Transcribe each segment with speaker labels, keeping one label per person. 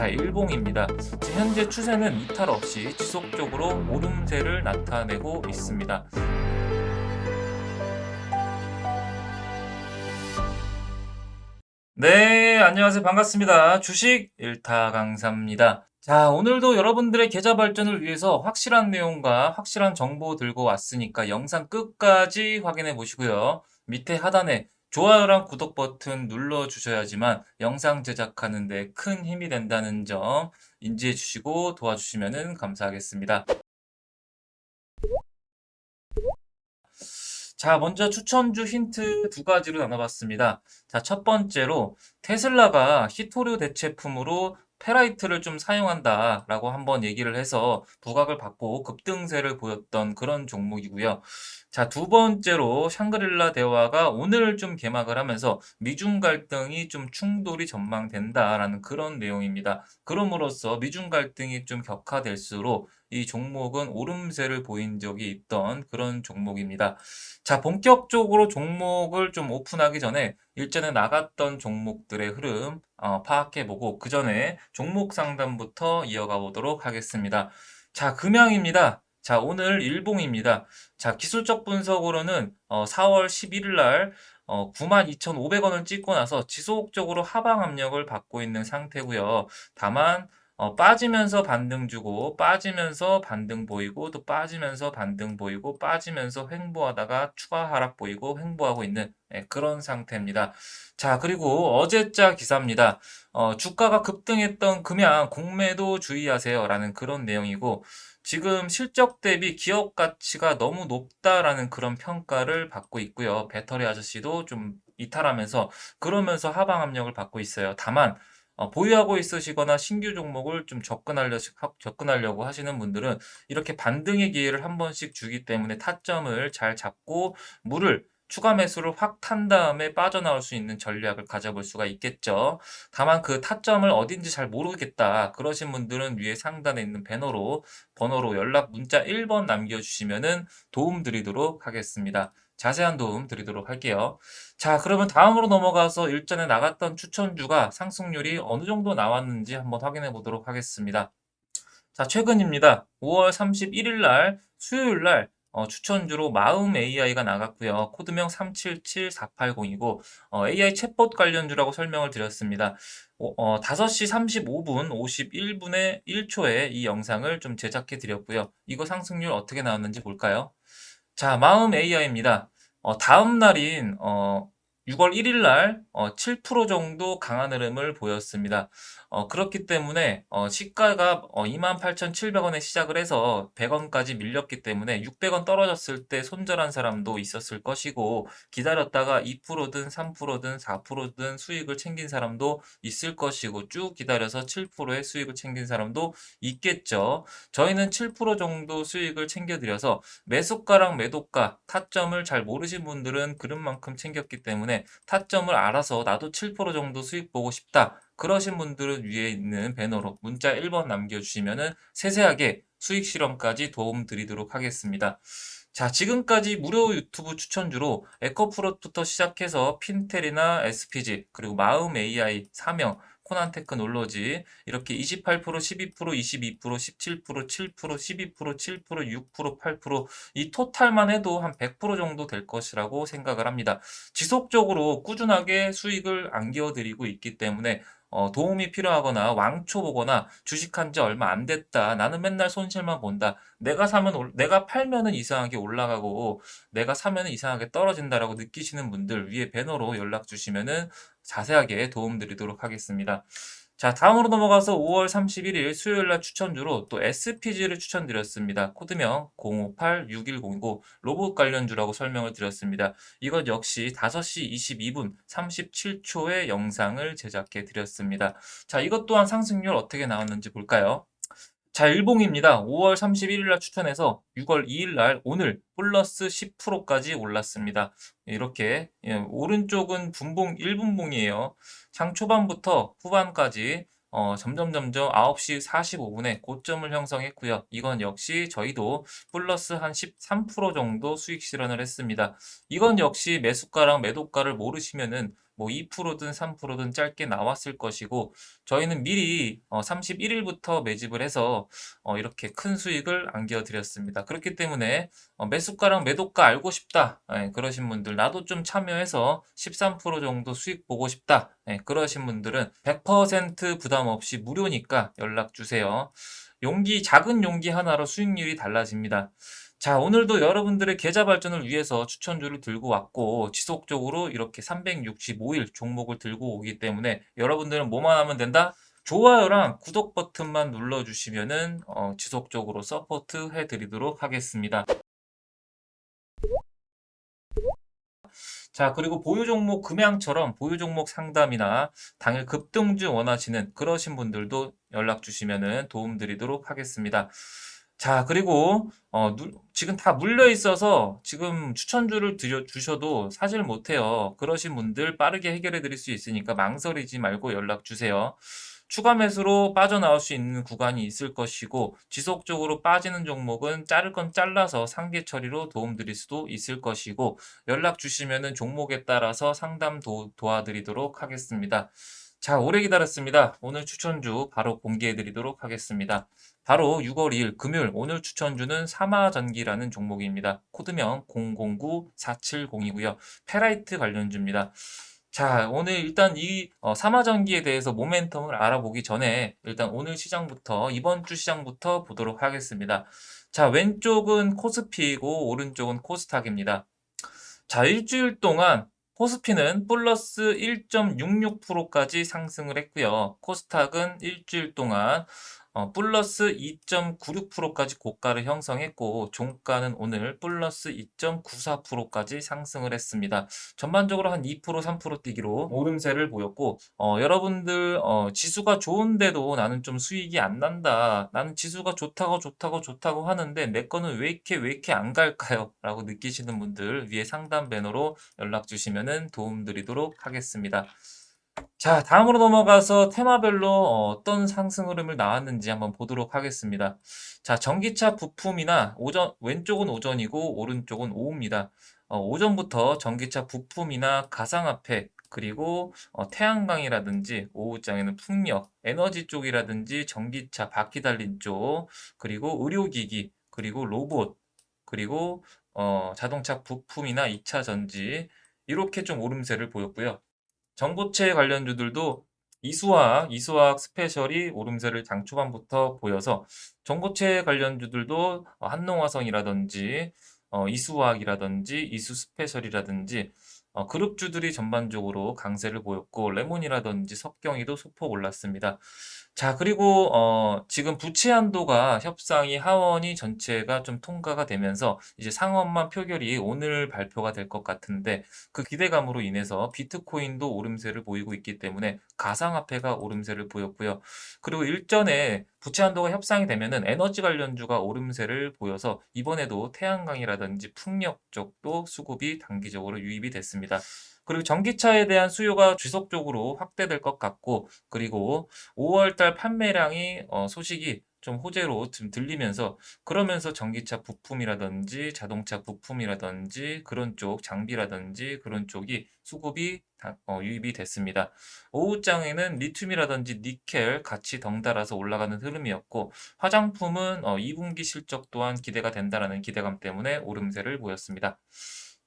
Speaker 1: 자, 일봉입니다. 현재 추세는 이탈 없이 지속적으로 오름세를 나타내고 있습니다. 네, 안녕하세요. 반갑습니다. 주식 일타 강사입니다. 자, 오늘도 여러분들의 계좌 발전을 위해서 확실한 내용과 확실한 정보 들고 왔으니까 영상 끝까지 확인해 보시고요. 밑에 하단에 좋아요랑 구독 버튼 눌러 주셔야지만 영상 제작하는 데 큰 힘이 된다는 점 인지해 주시고 도와주시면 감사하겠습니다. 자, 먼저 추천주 힌트 두 가지로 나눠봤습니다. 자, 첫 번째로 테슬라가 히토류 대체품으로 페라이트를 좀 사용한다라고 한번 얘기를 해서 부각을 받고 급등세를 보였던 그런 종목이고요. 자, 두 번째로 샹그릴라 대화가 오늘 좀 개막을 하면서 미중 갈등이 좀 충돌이 전망된다라는 그런 내용입니다. 그럼으로써 미중 갈등이 좀 격화될수록 이 종목은 오름세를 보인 적이 있던 그런 종목입니다. 자, 본격적으로 종목을 좀 오픈하기 전에 일전에 나갔던 종목들의 흐름 어, 파악해보고 그 전에 종목 상담부터 이어가 보도록 하겠습니다. 자, 금양입니다. 자, 오늘 일봉입니다. 자, 기술적 분석으로는 어, 4월 11일 날 어, 92,500원을 찍고 나서 지속적으로 하방 압력을 받고 있는 상태고요. 다만 어, 빠지면서 반등 주고 빠지면서 반등 보이고 또 빠지면서 반등 보이고 빠지면서 횡보하다가 추가 하락 보이고 횡보하고 있는 예, 그런 상태입니다. 자 그리고 어제자 기사입니다. 어, 주가가 급등했던 금양 공매도 주의하세요 라는 그런 내용이고 지금 실적 대비 기업 가치가 너무 높다라는 그런 평가를 받고 있고요. 배터리 아저씨도 좀 이탈하면서 그러면서 하방 압력을 받고 있어요. 다만 어, 보유하고 있으시거나 신규 종목을 좀 접근하려, 접근하려고 하시는 분들은 이렇게 반등의 기회를 한 번씩 주기 때문에 타점을 잘 잡고 물을 추가 매수를 확 탄 다음에 빠져나올 수 있는 전략을 가져볼 수가 있겠죠. 다만 그 타점을 어딘지 잘 모르겠다. 그러신 분들은 위에 상단에 있는 배너로 번호로 연락 문자 1번 남겨주시면 도움 드리도록 하겠습니다. 자세한 도움 드리도록 할게요. 자, 그러면 다음으로 넘어가서 일전에 나갔던 추천주가 상승률이 어느 정도 나왔는지 한번 확인해 보도록 하겠습니다. 자, 최근입니다. 5월 31일 날 수요일 날 어, 추천주로 마음 AI가 나갔고요. 코드명 377480이고 어, AI 챗봇 관련주라고 설명을 드렸습니다. 어, 5시 35분 51분에 1초에 이 영상을 좀 제작해 드렸고요. 이거 상승률 어떻게 나왔는지 볼까요? 자, 마음 AI입니다. 어, 다음 날인 어, 6월 1일 날 어, 7% 정도 강한 흐름을 보였습니다. 어, 그렇기 때문에 어, 시가가 어, 28,700원에 시작을 해서 100원까지 밀렸기 때문에 600원 떨어졌을 때 손절한 사람도 있었을 것이고 기다렸다가 2%든 3%든 4%든 수익을 챙긴 사람도 있을 것이고 쭉 기다려서 7%의 수익을 챙긴 사람도 있겠죠. 저희는 7% 정도 수익을 챙겨드려서 매수가랑 매도가 타점을 잘 모르신 분들은 그런 만큼 챙겼기 때문에 타점을 알아서 나도 7% 정도 수익 보고 싶다. 그러신 분들은 위에 있는 배너로 문자 1번 남겨주시면 세세하게 수익 실험까지 도움 드리도록 하겠습니다. 자, 지금까지 무료 유튜브 추천주로 에코프로부터 시작해서 핀텔이나 SPG, 그리고 마음 AI, 사명, 코난테크 놀러지 이렇게 28%, 12%, 22%, 17%, 7%, 12%, 7%, 6%, 8%이 토탈만 해도 한 100% 정도 될 것이라고 생각을 합니다. 지속적으로 꾸준하게 수익을 안겨드리고 있기 때문에 어, 도움이 필요하거나 왕초 보거나 주식한 지 얼마 안 됐다. 나는 맨날 손실만 본다. 내가 사면 올- 내가 팔면은 이상하게 올라가고 내가 사면은 이상하게 떨어진다라고 느끼시는 분들 위에 배너로 연락 주시면은 자세하게 도움 드리도록 하겠습니다. 자, 다음으로 넘어가서 5월 31일 수요일 날 추천주로 또 SPG를 추천드렸습니다. 코드명 058610이고 로봇 관련주라고 설명을 드렸습니다. 이것 역시 5시 22분 37초의 영상을 제작해 드렸습니다. 자, 이것 또한 상승률 어떻게 나왔는지 볼까요? 자, 일봉입니다. 5월 31일 날 추천해서 6월 2일 날 오늘 플러스 10%까지 올랐습니다. 이렇게 예, 오른쪽은 분봉 1분봉이에요. 장 초반부터 후반까지 어, 점점 점점 9시 45분에 고점을 형성했고요. 이건 역시 저희도 플러스 한 13% 정도 수익 실현을 했습니다. 이건 역시 매수가랑 매도가를 모르시면은 뭐 2%든 3%든 짧게 나왔을 것이고 저희는 미리 어, 31일부터 매집을 해서 어, 이렇게 큰 수익을 안겨드렸습니다. 그렇기 때문에 어, 매수가랑 매도가 알고 싶다 예, 그러신 분들 나도 좀 참여해서 13% 정도 수익 보고 싶다 예, 그러신 분들은 100% 부담 없이 무료니까 연락 주세요. 용기 작은 용기 하나로 수익률이 달라집니다. 자, 오늘도 여러분들의 계좌 발전을 위해서 추천주를 들고 왔고, 지속적으로 이렇게 365일 종목을 들고 오기 때문에 여러분들은 뭐만 하면 된다? 좋아요랑 구독 버튼만 눌러주시면은 어, 지속적으로 서포트 해드리도록 하겠습니다. 자, 그리고 보유 종목 금양처럼 보유 종목 상담이나 당일 급등주 원하시는 그러신 분들도 연락 주시면은 도움 드리도록 하겠습니다. 자, 그리고 어, 누- 지금 다 물려 있어서 지금 추천주를 드려 주셔도 사질 못해요. 그러신 분들 빠르게 해결해 드릴 수 있으니까 망설이지 말고 연락 주세요. 추가 매수로 빠져나올 수 있는 구간이 있을 것이고 지속적으로 빠지는 종목은 자를 건 잘라서 상계 처리로 도움 드릴 수도 있을 것이고 연락 주시면은 종목에 따라서 상담 도, 도와드리도록 하겠습니다. 자, 오래 기다렸습니다. 오늘 추천주 바로 공개해 드리도록 하겠습니다. 바로 6월 2일 금요일 오늘 추천주는 사마전기라는 종목입니다. 코드명 009470이고요. 페라이트 관련주입니다. 자, 오늘 일단 이 어, 사마전기에 대해서 모멘텀을 알아보기 전에 일단 오늘 시장부터 이번 주 시장부터 보도록 하겠습니다. 자, 왼쪽은 코스피이고 오른쪽은 코스닥입니다. 자, 일주일 동안 코스피는 플러스 1.66%까지 상승을 했고요. 코스닥은 일주일 동안 어, 플러스 2.96%까지 고가를 형성했고 종가는 오늘 플러스 2.94%까지 상승을 했습니다. 전반적으로 한 2% 3% 뛰기로 오름세를 보였고 어, 여러분들 어, 지수가 좋은데도 나는 좀 수익이 안 난다. 나는 지수가 좋다고 좋다고 좋다고 하는데 내 거는 왜 이렇게 왜 이렇게 안 갈까요? 라고 느끼시는 분들 위에 상담 배너로 연락 주시면은 도움 드리도록 하겠습니다. 자, 다음으로 넘어가서 테마별로 어떤 상승 흐름을 나왔는지 한번 보도록 하겠습니다. 자, 전기차 부품이나 오전, 왼쪽은 오전이고 오른쪽은 오후입니다. 어, 오전부터 전기차 부품이나 가상화폐, 그리고 어, 태양광이라든지 오후장에는 풍력, 에너지 쪽이라든지 전기차 바퀴 달린 쪽, 그리고 의료기기, 그리고 로봇, 그리고 어, 자동차 부품이나 2차 전지 이렇게 좀 오름세를 보였고요. 전고체 관련주들도 이수화학, 이수화학 스페셜이 오름세를 장 초반부터 보여서 전고체 관련주들도 어, 한농화성이라든지 어, 이수화학이라든지 이수 스페셜이라든지 어, 그룹주들이 전반적으로 강세를 보였고 레몬이라든지 석경이도 소폭 올랐습니다. 자, 그리고 어, 지금 부채 한도가 협상이 하원이 전체가 좀 통과가 되면서 이제 상원만 표결이 오늘 발표가 될 것 같은데 그 기대감으로 인해서 비트코인도 오름세를 보이고 있기 때문에 가상화폐가 오름세를 보였고요. 그리고 일전에 부채 한도가 협상이 되면은 에너지 관련주가 오름세를 보여서 이번에도 태양광이라든지 풍력 쪽도 수급이 단기적으로 유입이 됐습니다. 그리고 전기차에 대한 수요가 지속적으로 확대될 것 같고 그리고 5월달 판매량이 어, 소식이 좀 호재로 좀 들리면서 그러면서 전기차 부품이라든지 자동차 부품이라든지 그런 쪽 장비라든지 그런 쪽이 수급이 다, 어, 유입이 됐습니다. 오후장에는 리튬이라든지 니켈 같이 덩달아서 올라가는 흐름이었고 화장품은 어, 2분기 실적 또한 기대가 된다라는 기대감 때문에 오름세를 보였습니다.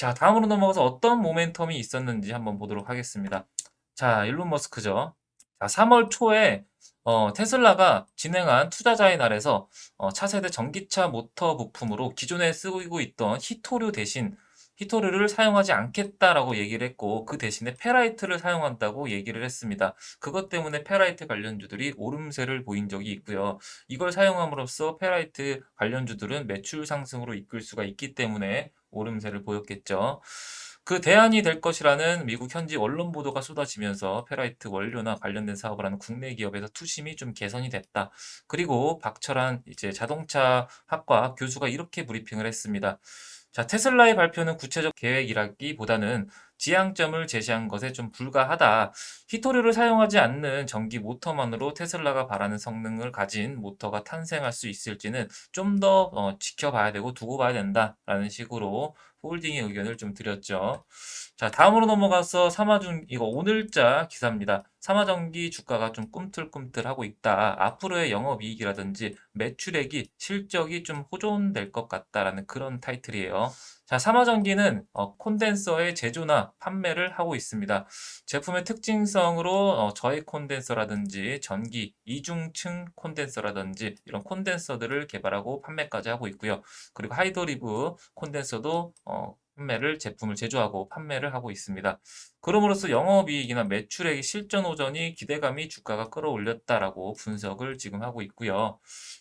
Speaker 1: 자, 다음으로 넘어가서 어떤 모멘텀이 있었는지 한번 보도록 하겠습니다. 자, 일론 머스크죠. 자, 3월 초에 어, 테슬라가 진행한 투자자의 날에서 어, 차세대 전기차 모터 부품으로 기존에 쓰고 있던 히토류 대신 히토류를 사용하지 않겠다라고 얘기를 했고 그 대신에 페라이트를 사용한다고 얘기를 했습니다. 그것 때문에 페라이트 관련주들이 오름세를 보인 적이 있고요. 이걸 사용함으로써 페라이트 관련주들은 매출 상승으로 이끌 수가 있기 때문에 오름세를 보였겠죠. 그 대안이 될 것이라는 미국 현지 언론 보도가 쏟아지면서 페라이트 원료나 관련된 사업을 하는 국내 기업에서 투심이 좀 개선이 됐다. 그리고 박철한 이제 자동차 학과 교수가 이렇게 브리핑을 했습니다. 자, 테슬라의 발표는 구체적 계획이라기보다는 지향점을 제시한 것에 좀 불과하다. 히토류를 사용하지 않는 전기 모터만으로 테슬라가 바라는 성능을 가진 모터가 탄생할 수 있을지는 좀더 어, 지켜봐야 되고 두고 봐야 된다라는 식으로 홀딩의 의견을 좀 드렸죠. 자, 다음으로 넘어가서 삼화중 이거 오늘자 기사입니다. 삼화전기 주가가 좀 꿈틀꿈틀하고 있다. 앞으로의 영업이익이라든지 매출액이 실적이 좀 호전될 것 같다라는 그런 타이틀이에요. 자, 삼화전기는 어, 콘덴서의 제조나 판매를 하고 있습니다. 제품의 특징성으로 어, 저액 콘덴서라든지 전기 이중층 콘덴서라든지 이런 콘덴서들을 개발하고 판매까지 하고 있고요. 그리고 하이드리브 콘덴서도 어, 판매를 제품을 제조하고 판매를 하고 있습니다. 그럼으로써 영업이익이나 매출액의 실전 호전이 기대감이 주가가 끌어올렸다라고 분석을 지금 하고 있고요.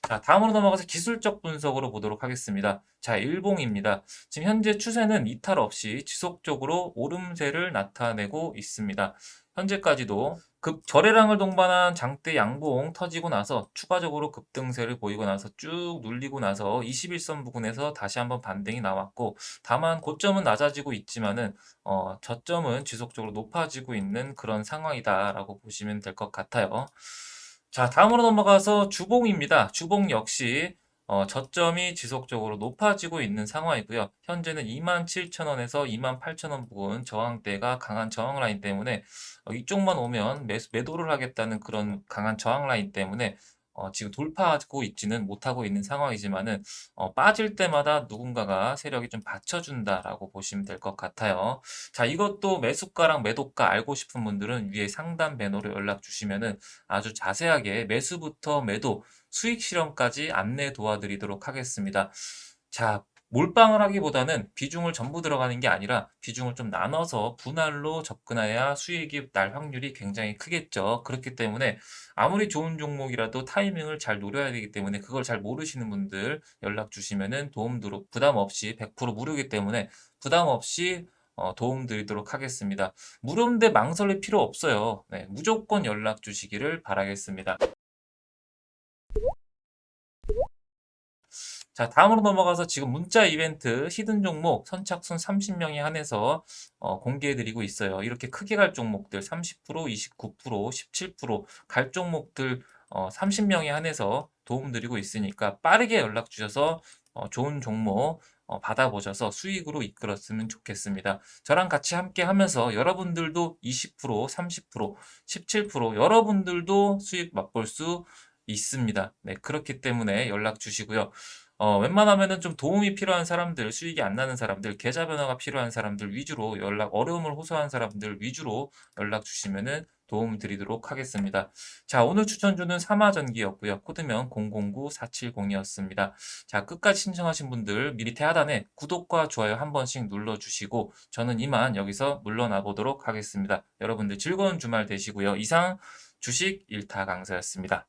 Speaker 1: 자, 다음으로 넘어가서 기술적 분석으로 보도록 하겠습니다. 자, 일봉입니다. 지금 현재 추세는 이탈 없이 지속적으로 오름세를 나타내고 있습니다. 현재까지도 급 거래량을 동반한 장대 양봉 터지고 나서 추가적으로 급등세를 보이고 나서 쭉 눌리고 나서 21선 부근에서 다시 한번 반등이 나왔고 다만 고점은 낮아지고 있지만은 어, 저점은 지속적으로 높아지고 있는 그런 상황이다라고 보시면 될 것 같아요. 자, 다음으로 넘어가서 주봉입니다. 주봉 역시 어, 저점이 지속적으로 높아지고 있는 상황이고요. 현재는 27,000원에서 28,000원 부근 저항대가 강한 저항 라인 때문에 어, 이쪽만 오면 매, 매도를 하겠다는 그런 강한 저항 라인 때문에 어, 지금 돌파하고 있지는 못하고 있는 상황이지만은 어, 빠질 때마다 누군가가 세력이 좀 받쳐준다라고 보시면 될 것 같아요. 자, 이것도 매수가랑 매도가 알고 싶은 분들은 위에 상단 배너로 연락 주시면은 아주 자세하게 매수부터 매도, 수익 실험까지 안내 도와드리도록 하겠습니다. 자, 몰빵을 하기보다는 비중을 전부 들어가는 게 아니라 비중을 좀 나눠서 분할로 접근해야 수익이 날 확률이 굉장히 크겠죠. 그렇기 때문에 아무리 좋은 종목이라도 타이밍을 잘 노려야 되기 때문에 그걸 잘 모르시는 분들 연락 주시면은 도움 드로 부담 없이 100% 무료이기 때문에 부담 없이 어, 도움 드리도록 하겠습니다. 무료인데 망설일 필요 없어요. 네, 무조건 연락 주시기를 바라겠습니다. 자, 다음으로 넘어가서 지금 문자 이벤트 히든 종목 선착순 30명에 한해서 어, 공개해드리고 있어요. 이렇게 크게 갈 종목들 30%, 29%, 17%갈 종목들 어, 30명에 한해서 도움드리고 있으니까 빠르게 연락 주셔서 어, 좋은 종목 어, 받아보셔서 수익으로 이끌었으면 좋겠습니다. 저랑 같이 함께 하면서 여러분들도 20%, 30%, 17% 여러분들도 수익 맛볼 수 있습니다. 네, 그렇기 때문에 연락 주시고요. 어, 웬만하면은 좀 도움이 필요한 사람들, 수익이 안 나는 사람들, 계좌 변화가 필요한 사람들 위주로 연락, 어려움을 호소한 사람들 위주로 연락 주시면은 도움 드리도록 하겠습니다. 자, 오늘 추천주는 삼화전기였고요. 코드명 009470이었습니다. 자, 끝까지 신청하신 분들 미리 태하단에 구독과 좋아요 한 번씩 눌러주시고 저는 이만 여기서 물러나 보도록 하겠습니다. 여러분들 즐거운 주말 되시고요. 이상 주식 일타 강사였습니다.